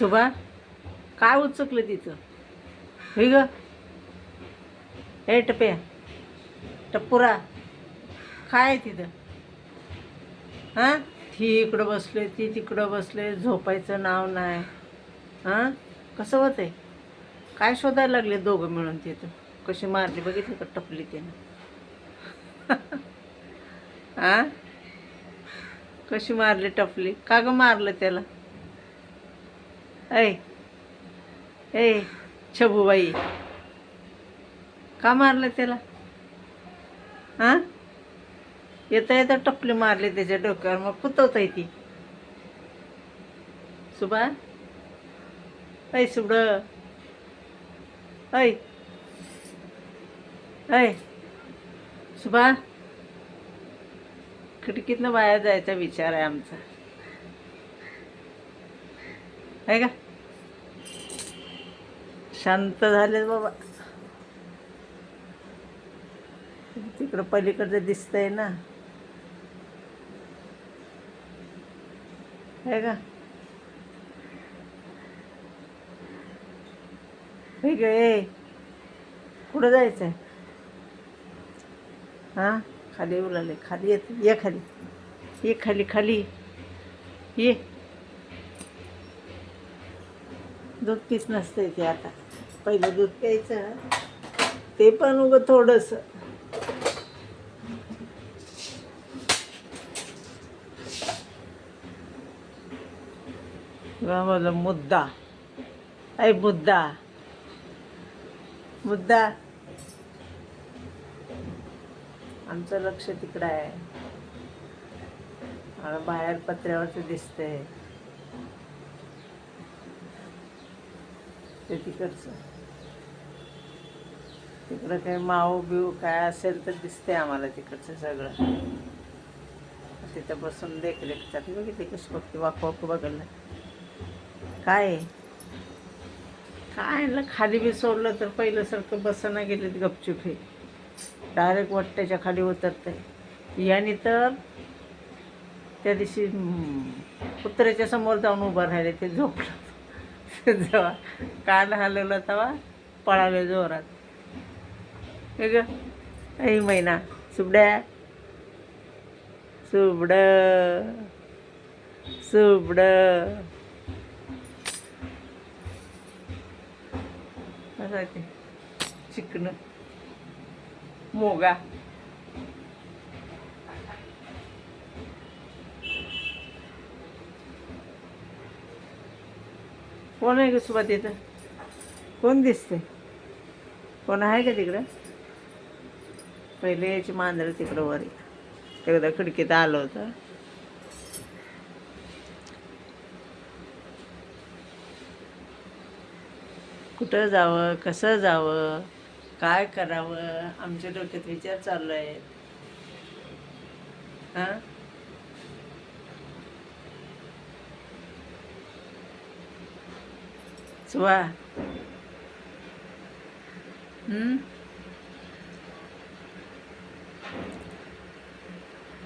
सुभा काय उचकलं तिथं हे ग. हे टप्या टप्पुरा. काय आहे तिथं? हां? ती इकडं बसले ती तिकडं बसले झोपायचं नाव नाही. हां? कसं होतंय काय शोधायला लागले दोघं मिळून तिथं? कशी मारली बघितली का टपली तिनं? हां? कशी मारली टपली? का ग मारलं त्याला? ऐ ए छबूबाई. का मारलं त्याला? हां? येता येता टपली मारली त्याच्या डोक्यावर मग कुतवता ती? सुबा? ऐ सुबड. ऐ ऐ सुबा? खिडकीतनं बाहेर जायचा विचार आहे आमचा. आहे का? शांत झाले बाबा. तिकडं पलीकडचं दिसतंय ना. आहे का? हे ग ए कुठं जायचं आहे हां? खाली येऊ लागले खाली येत ये खाली. ये खाली खाली. ये. दूध पीच नसतं ते आता. पहिलं दूध प्यायचं ते पण उगं थोडंसं. किंवा मुद्दा. ऐ मुद्दा. मुद्दा. आमचं लक्ष तिकडं आहे. मला बाहेर पत्र्यावरचं दिसतंय. ते तिकडचं. तिकडं काही माऊ बिऊ काय असेल तर दिसते आम्हाला तिकडचं सगळं. तिथं बसून देखरेख चालली बघितली कशी बघते वाकू वाकू बघायला काय? काय ना खाली बी सोडलं तर पहिल्यासारखं बसना गेले गपचूप. हे डायरेक्ट वट्ट्याच्या खाली उतरते याने तर त्या दिवशी कुत्र्याच्या समोर जाऊन उभं राहिले ते झोपलं. जेव्हा कान हलवलं तेव्हा पळाले जोरात. हे ग काही महिना सुबड्या सुबड सुबड. असं आहे ते. चिकन. मोगा. कोण आहे का सुबा तिथं कोण दिसते कोण आहे का तिकडं? पहिले याची मांजर तिकडं वर. एकदा खिडकीत आलं होतं. कुठं जावं? कसं जावं? काय करावं? आमच्या डोक्यात विचार चालू आहेत. हां? 是吧嗯？